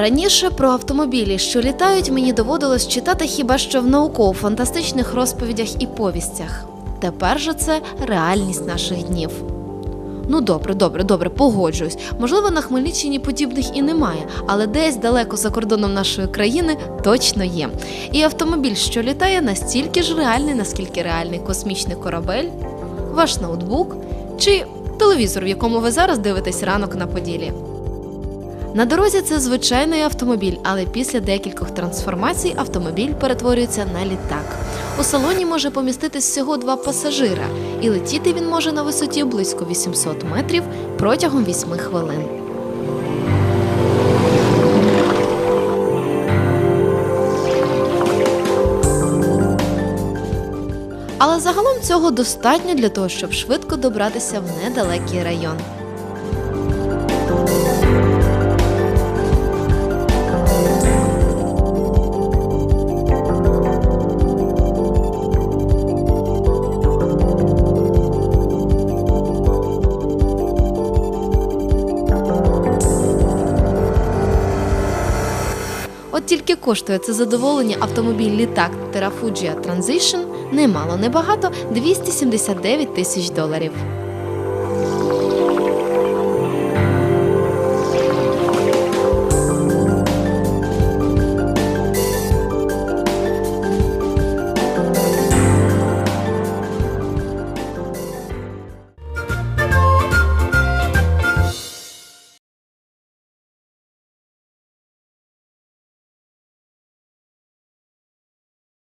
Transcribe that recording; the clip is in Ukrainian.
Раніше про автомобілі, що літають, мені доводилось читати хіба що в науково-фантастичних розповідях і повістях. Тепер же це реальність наших днів. Ну добре, добре, добре, погоджуюсь. Можливо, на Хмельниччині подібних і немає, але десь далеко за кордоном нашої країни точно є. І автомобіль, що літає, настільки ж реальний, наскільки реальний космічний корабель, ваш ноутбук чи телевізор, в якому ви зараз дивитесь ранок на поділі. На дорозі це звичайний автомобіль, але після декількох трансформацій автомобіль перетворюється на літак. У салоні може поміститись всього два пасажира, і летіти він може на висоті близько 800 метрів протягом 8 хвилин. Але загалом цього достатньо для того, щоб швидко добратися в недалекий район. От тільки коштує це задоволення автомобіль літак Terrafugia Transition немало небагато 279 тисяч доларів.